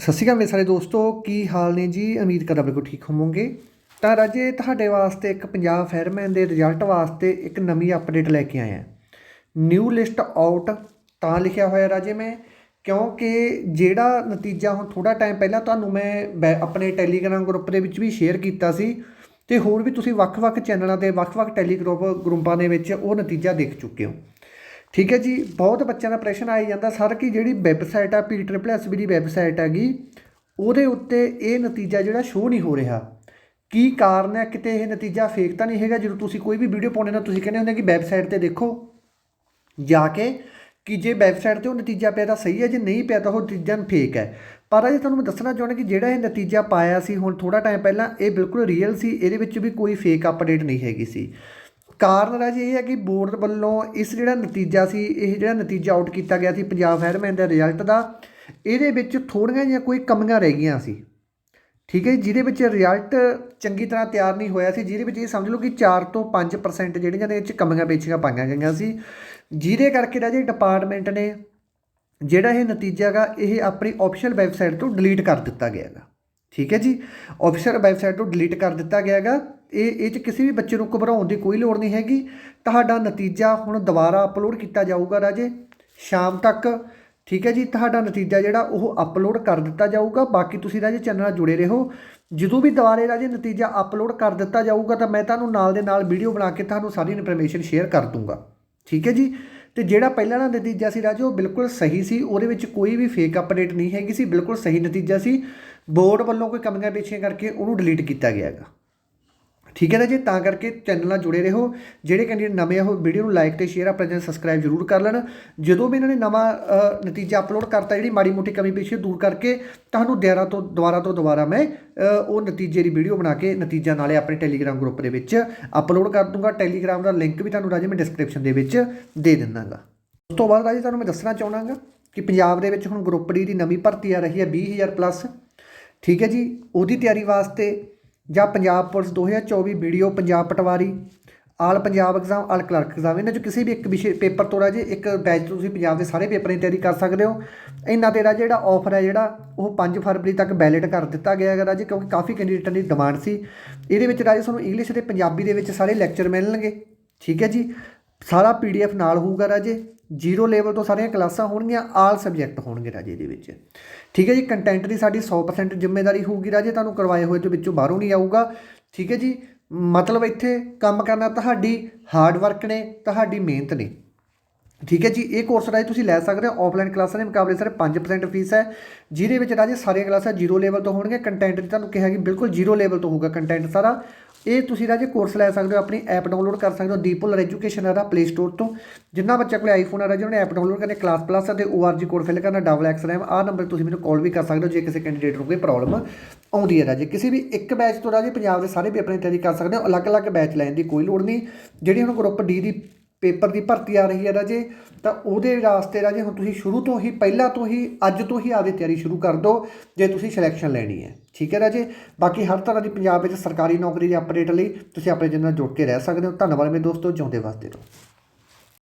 ਸਤਿ ਸ਼੍ਰੀ ਅਕਾਲ ਮੇਰੇ ਸਾਰੇ ਦੋਸਤੋ, ਕੀ ਹਾਲ ਨੇ ਜੀ? ਉਮੀਦ ਕਰਦਾ ਬਿਲਕੁਲ ਠੀਕ ਹੋਵੋਗੇ। ਤਾਂ ਰਾਜੇ ਤੁਹਾਡੇ ਵਾਸਤੇ ਇੱਕ ਪੰਜਾਬ ਫਾਇਰਮੈਨ ਦੇ ਰਿਜ਼ਲਟ ਵਾਸਤੇ ਇੱਕ ਨਵੀਂ ਅਪਡੇਟ ਲੈ ਕੇ ਆਇਆ ਨਿਊ ਲਿਸਟ ਆਊਟ ਤਾਂ ਲਿਖਿਆ ਹੋਇਆ ਰਾਜੇ ਮੈਂ, ਕਿਉਂਕਿ ਜਿਹੜਾ ਨਤੀਜਾ ਹੁਣ ਥੋੜਾ ਟਾਈਮ ਪਹਿਲਾਂ ਤੁਹਾਨੂੰ ਮੈਂ ਬੈ- ਆਪਣੇ ਟੈਲੀਗ੍ਰਾਮ ਗਰੁੱਪ ਦੇ ਵਿੱਚ ਵੀ ਸ਼ੇਅਰ ਕੀਤਾ ਸੀ, ਤੇ ਹੋਰ ਵੀ ਤੁਸੀਂ ਵੱਖ-ਵੱਖ ਚੈਨਲਾਂ ਦੇ ਵੱਖ-ਵੱਖ ਟੈਲੀਗ੍ਰੁੱਪ ਗਰੁੱਪਾਂ ਦੇ ਵਿੱਚ ਉਹ ਨਤੀਜਾ ਦੇਖ ਚੁੱਕੇ ਹੋ। ਠੀਕ ਹੈ ਜੀ, ਬਹੁਤ ਬੱਚਿਆਂ ਦਾ ਪ੍ਰਸ਼ਨ ਆਈ ਜਾਂਦਾ। ਸਰ ਕਿ ਜਿਹੜੀ ਵੈਬਸਾਈਟ ਆ ਪੀ ਟ੍ਰਿਪਲ ਐਸ ਬੀ ਦੀ ਵੈਬਸਾਈਟ ਹੈਗੀ, ਉਹਦੇ ਉੱਤੇ ਇਹ ਨਤੀਜਾ ਜਿਹੜਾ ਸ਼ੋਅ ਨਹੀਂ ਹੋ ਰਿਹਾ। ਕੀ ਕਾਰਨ ਹੈ? ਕਿਤੇ ਇਹ ਨਤੀਜਾ ਫੇਕ ਤਾਂ ਨਹੀਂ ਹੈਗਾ? ਜਦੋਂ ਤੁਸੀਂ ਕੋਈ ਵੀ ਵੀਡੀਓ ਪਾਉਂਦੇ ਨਾ, ਤੁਸੀਂ ਕਹਿੰਦੇ ਹੁੰਦੇ ਕਿ ਵੈਬਸਾਈਟ ਤੇ ਦੇਖੋ। ਜਾ ਕੇ ਕਿ ਜੇ ਵੈਬਸਾਈਟ ਤੇ ਉਹ ਨਤੀਜਾ ਪਿਆ ਤਾਂ ਸਹੀ ਹੈ, ਜੇ ਨਹੀਂ ਪਿਆ ਤਾਂ ਉਹ ਨਤੀਜਾ ਫੇਕ ਹੈ। ਪਰ ਅਜੇ ਤੁਹਾਨੂੰ ਮੈਂ ਦੱਸਣਾ ਚਾਹੁੰਦਾ ਕਿ ਜਿਹੜਾ ਇਹ ਨਤੀਜਾ ਪਾਇਆ ਸੀ, ਹੁਣ ਥੋੜਾ ਟਾਈਮ ਪਹਿਲਾਂ, ਇਹ ਬਿਲਕੁਲ ਰੀਅਲ ਸੀ, ਇਹਦੇ ਵਿੱਚ ਵੀ ਕੋਈ ਫੇਕ ਅਪਡੇਟ ਨਹੀਂ ਹੈਗੀ ਸੀ। ਕਾਰਨ ਰਾਜ ਇਹ ਹੈ ਕਿ ਬੋਰਡ ਵੱਲੋਂ ਇਸ ਜਿਹੜਾ ਨਤੀਜਾ ਸੀ ਇਹ ਜਿਹੜਾ ਨਤੀਜਾ ਆਊਟ ਕੀਤਾ ਗਿਆ ਸੀ ਪੰਜਾਬ ਫਾਇਰਮੈਨ ਦੇ ਰਿਜ਼ਲਟ ਦਾ ਇਹਦੇ ਵਿੱਚ ਥੋੜੀਆਂ ਜਿਹੀਆਂ ਕੋਈ ਕਮੀਆਂ ਰਹਿ ਗਈਆਂ ਸੀ। ਠੀਕ ਹੈ ਜੀ, ਜਿਹਦੇ ਵਿੱਚ ਰਿਜ਼ਲਟ ਚੰਗੀ ਤਰ੍ਹਾਂ ਤਿਆਰ ਨਹੀਂ ਹੋਇਆ ਸੀ ਜਿਹਦੇ ਵਿੱਚ ਇਹ ਸਮਝ ਲਓ ਕਿ 4 ਤੋਂ 5% ਜਿਹੜੀਆਂ ਦੇ ਵਿੱਚ ਕਮੀਆਂ ਪੇਚੀਆਂ ਪਾਈਆਂ ਗਈਆਂ ਸੀ। ਜਿਹਦੇ ਕਰਕੇ ਰਾਜੇ ਡਿਪਾਰਟਮੈਂਟ ਨੇ ਜਿਹੜਾ ਇਹ ਨਤੀਜਾ ਹੈਗਾ ਇਹ ਆਪਣੀ ਆਫੀਸ਼ੀਅਲ ਵੈਬਸਾਈਟ ਤੋਂ ਡਿਲੀਟ ਕਰ ਦਿੱਤਾ ਗਿਆ ਹੈਗਾ। ਠੀਕ ਹੈ ਜੀ ਆਫੀਸ਼ੀਅਲ ਵੈਬਸਾਈਟ ਤੋਂ ਡਿਲੀਟ ਕਰ ਦਿੱਤਾ ਗਿਆ ਹੈਗਾ। ਇਹ ਇਹ 'ਚ ਕਿਸੇ ਵੀ ਬੱਚੇ ਨੂੰ ਘਬਰਾਉਣ ਦੀ ਕੋਈ ਲੋੜ ਨਹੀਂ ਹੈਗੀ। ਤੁਹਾਡਾ ਨਤੀਜਾ ਹੁਣ ਦੁਬਾਰਾ ਅਪਲੋਡ ਕੀਤਾ ਜਾਊਗਾ ਰਾਜੇ, ਸ਼ਾਮ ਤੱਕ। ਠੀਕ ਹੈ ਜੀ, ਤੁਹਾਡਾ ਨਤੀਜਾ ਜਿਹੜਾ ਉਹ ਅਪਲੋਡ ਕਰ ਦਿੱਤਾ ਜਾਊਗਾ। ਬਾਕੀ ਤੁਸੀਂ ਰਾਜੇ ਚੈਨਲ ਨਾਲ ਜੁੜੇ ਰਹੋ। ਜਦੋਂ ਵੀ ਦੁਬਾਰੇ ਰਾਜੇ ਨਤੀਜਾ ਅਪਲੋਡ ਕਰ ਦਿੱਤਾ ਜਾਊਗਾ ਤਾਂ ਮੈਂ ਤੁਹਾਨੂੰ ਨਾਲ ਦੇ ਨਾਲ ਵੀਡੀਓ ਬਣਾ ਕੇ ਤੁਹਾਨੂੰ ਸਾਰੀ ਇਨਫੋਰਮੇਸ਼ਨ ਸ਼ੇਅਰ ਕਰ ਦੂੰਗਾ। ਠੀਕ ਹੈ ਜੀ? ਤੇ ਜਿਹੜਾ ਪਹਿਲਾਂ ਦਾ ਨਤੀਜਾ ਸੀ ਰਾਜੇ, ਉਹ ਬਿਲਕੁਲ ਸਹੀ ਸੀ। ਉਹਦੇ ਵਿੱਚ ਕੋਈ ਵੀ ਫੇਕ ਅਪਡੇਟ ਨਹੀਂ ਹੈਗੀ ਸੀ। ਬਿਲਕੁਲ ਸਹੀ ਨਤੀਜਾ ਸੀ। ਬੋਰਡ ਵੱਲੋਂ ਕੋਈ ਕਮੀਆਂ ਪੇਸ਼ੀਆਂ ਕਰਕੇ ਉਹਨੂੰ ਡਿਲੀਟ ਕੀਤਾ ਗਿਆ ਹੈਗਾ। ਠੀਕ ਹੈ ਨਾ ਜੀ? ਤਾਂ ਕਰਕੇ ਚੈਨਲ ਨਾਲ ਜੁੜੇ ਰਹੋ। ਜਿਹੜੇ ਕੈਂਡੀਡੇਟ ਨਵੇਂ ਆ, ਉਹ ਵੀਡੀਓ ਨੂੰ ਲਾਈਕ ਤੇ ਸ਼ੇਅਰ ਆਪਣੇ ਚੈਨਲ ਸਬਸਕ੍ਰਾਈਬ ਜ਼ਰੂਰ ਕਰ ਲੈਣ। ਜਦੋਂ ਵੀ ਇਹਨਾਂ ਨੇ ਨਵਾਂ ਨਤੀਜਾ ਅਪਲੋਡ ਕਰਤਾ, ਜਿਹੜੀ ਮਾੜੀ ਮੋਟੀ ਕਮੀ ਪੇਸ਼ੀ ਦੂਰ ਕਰਕੇ ਤੁਹਾਨੂੰ ਦੁਬਾਰਾ ਤੋਂ ਦੁਬਾਰਾ ਤੋਂ ਦੁਬਾਰਾ ਮੈਂ ਉਹ ਨਤੀਜੇ ਦੀ ਵੀਡੀਓ ਬਣਾ ਕੇ ਨਤੀਜਾ ਨਾਲੇ ਆਪਣੇ ਟੈਲੀਗ੍ਰਾਮ ਗਰੁੱਪ ਦੇ ਵਿੱਚ ਅਪਲੋਡ ਕਰ ਦੂੰਗਾ। ਟੈਲੀਗ੍ਰਾਮ ਦਾ ਲਿੰਕ ਵੀ ਤੁਹਾਨੂੰ ਰਾਜੇ ਮੈਂ ਡਿਸਕ੍ਰਿਪਸ਼ਨ ਦੇ ਵਿੱਚ ਦੇ ਦਿੰਦਾਗਾ। ਉਸ ਤੋਂ ਬਾਅਦ ਰਾਜੇ ਤੁਹਾਨੂੰ ਮੈਂ ਦੱਸਣਾ ਚਾਹਣਾਗਾ ਕਿ ਪੰਜਾਬ ਦੇ ਵਿੱਚ ਹੁਣ ਗਰੁੱਪ ਡੀ ਦੀ ਨਵੀਂ ਭਰਤੀ ਆ ਰਹੀ ਹੈ 20000 ਪਲੱਸ ਠੀਕ ਹੈ ਜੀ? ਉਹਦੀ ਤਿਆਰੀ ਵਾਸਤੇ ਜਾਂ Punjab police 2024 video, Punjab patwari, all Punjab exam all clerk exam ਇਹਨਾਂ ਚੋਂ ਕਿਸੇ ਵੀ ਇੱਕ ਵਿਸ਼ੇ, ਪੇਪਰ ਤੋਂ ਰਾਜੇ ਇੱਕ ਬੈਚ ਤੁਸੀਂ ਪੰਜਾਬ ਦੇ ਸਾਰੇ ਪੇਪਰਾਂ ਦੀ ਤਿਆਰੀ ਕਰ ਸਕਦੇ ਹੋ। ਇਹਨਾਂ ਤੇ ਰਾਜੇ ਜਿਹੜਾ ਆਫਰ ਹੈ ਜਿਹੜਾ, ਉਹ 5 ਫਰਵਰੀ ਤੱਕ ਵੈਲਿਡ ਕਰ ਦਿੱਤਾ ਗਿਆ ਹੈਗਾ ਰਾਜੇ, ਕਿਉਂਕਿ ਕਾਫੀ ਕੈਂਡੀਡੇਟਾਂ ਦੀ ਡਿਮਾਂਡ ਸੀ। ਇਹਦੇ ਵਿੱਚ ਰਾਜੇ ਤੁਹਾਨੂੰ ਇੰਗਲਿਸ਼ ਤੇ ਪੰਜਾਬੀ ਦੇ ਵਿੱਚ ਸਾਰੇ ਲੈਕਚਰ ਮਿਲਣਗੇ, ਠੀਕ ਹੈ ਜੀ? ਸਾਰਾ ਪੀਡੀਐਫ ਨਾਲ ਹੋਊਗਾ ਰਾਜੇ। ਜ਼ੀਰੋ ਲੈਵਲ ਤੋਂ ਸਾਰੀਆਂ ਕਲਾਸਾਂ ਹੋਣਗੀਆਂ, ਆਲ ਸਬਜੈਕਟ ਹੋਣਗੇ ਰਾਜੇ ਦੇ ਵਿੱਚ। ਠੀਕ ਹੈ ਜੀ ਕੰਟੈਂਟ ਦੀ ਸਾਡੀ 100% ਜ਼ਿੰਮੇਵਾਰੀ ਹੋਊਗੀ ਰਾਜੇ, ਤੁਹਾਨੂੰ ਕਰਵਾਏ ਹੋਏ ਤੋਂ ਵਿੱਚੋਂ ਬਾਹਰੋਂ ਨਹੀਂ ਆਊਗਾ। ਠੀਕ ਹੈ ਜੀ, ਮਤਲਬ ਇੱਥੇ ਕੰਮ ਕਰਨਾ ਤੁਹਾਡੀ ਹਾਰਡ ਵਰਕ ਨੇ, ਤੁਹਾਡੀ ਮਿਹਨਤ ਨੇ। ਠੀਕ ਹੈ ਜੀ, ਇਹ ਕੋਰਸ ਰਾਜੇ ਤੁਸੀਂ ਲੈ ਸਕਦੇ ਹੋ ਆਫਲਾਈਨ ਕਲਾਸਾਂ ਦੇ ਮੁਕਾਬਲੇ ਸਰ 5% ਫੀਸ ਹੈ, ਜਿਹਦੇ ਵਿੱਚ ਰਾਜੇ ਸਾਰੀਆਂ ਕਲਾਸਾਂ ਜ਼ੀਰੋ ਲੈਵਲ ਤੋਂ ਹੋਣਗੀਆਂ ਕੰਟੈਂਟ ਤੁਹਾਨੂੰ ਕਿਹਾ ਕਿ ਬਿਲਕੁਲ ਜ਼ੀਰੋ ਲੈਵਲ ਤੋਂ ਹੋਊਗਾ ਕੰਟੈਂਟ ਸਾਰਾ। ਇਹ ਤੁਸੀਂ ਰਾਜੇ ਕੋਰਸ ਲੈ ਸਕਦੇ ਹੋ, ਆਪਣੀ ਐਪ ਡਾਊਨਲੋਡ ਕਰ ਸਕਦੇ ਹੋ ਦੀਪੁਲਰ ਐਜੂਕੇਸ਼ਨ ਹੈ ਦਾ ਪਲੇ ਸਟੋਰ ਤੋਂ। ਜਿੰਨਾ ਬੱਚਾ ਕੋਲ ਆਈਫੋਨ ਆ ਰਾਜੇ ਉਹਨੇ ਐਪ ਡਾਊਨਲੋਡ ਕਰਨੀ ਕਲਾਸ ਪਲੱਸ ਅਤੇ ORG ਕੋਡ ਫਿਲ ਕਰਨਾ ਡਬਲ ਐਕਸ ਰੈਮ ਆਹ ਨੰਬਰ ਤੁਸੀਂ ਮੈਨੂੰ ਕਾਲ ਵੀ ਕਰ ਸਕਦੇ ਹੋ, ਜੇ ਕਿਸੇ ਕੈਂਡੀਡੇਟ ਨੂੰ ਕੋਈ ਪ੍ਰੋਬਲਮ ਆਉਂਦੀ ਹੈ ਰਾਜੇ ਕਿਸੇ ਵੀ ਇੱਕ ਬੈਚ ਤੋਂ ਰਾਜੇ ਪੰਜਾਬ ਦੇ ਸਾਰੇ ਪੇਪਰਾਂ ਦੀ ਤਿਆਰੀ ਕਰ ਸਕਦੇ ਹੋ, ਅਲੱਗ-ਅਲੱਗ ਬੈਚ ਲੈਣ ਦੀ ਕੋਈ ਲੋੜ ਨਹੀਂ। ਜਿਹੜੀ ਹੁਣ ਗਰੁੱਪ ਡੀ ਦੀ ਪੇਪਰ ਦੀ ਭਰਤੀ ਆ ਰਹੀ ਹੈ ਰਾਜੇ, ਤਾਂ ਉਹਦੇ ਵਾਸਤੇ ਰਾਜੇ ਹੁਣ ਤੁਸੀਂ ਸ਼ੁਰੂ ਤੋਂ ਹੀ, ਪਹਿਲਾਂ ਤੋਂ ਹੀ, ਅੱਜ ਤੋਂ ਹੀ ਆਪਦੀ ਤਿਆਰੀ ਸ਼ੁਰੂ ਕਰ ਦਿਓ ਜੇ ਤੁਸੀਂ ਸਿਲੈਕਸ਼ਨ ਲੈਣੀ ਹੈ। ਠੀਕ ਹੈ ਰਾਜੇ? ਬਾਕੀ ਹਰ ਤਰ੍ਹਾਂ ਦੀ ਪੰਜਾਬ ਵਿੱਚ ਸਰਕਾਰੀ ਨੌਕਰੀ ਦੀ ਅਪਡੇਟ ਲਈ ਤੁਸੀਂ ਆਪਣੇ ਚੈਨਲ ਨਾਲ ਜੁੜ ਕੇ ਰਹਿ ਸਕਦੇ ਹੋ। ਧੰਨਵਾਦ ਮੇਰੇ ਦੋਸਤੋ, ਜਿਉਂਦੇ ਵਾਸਤੇ ਰਹੋ।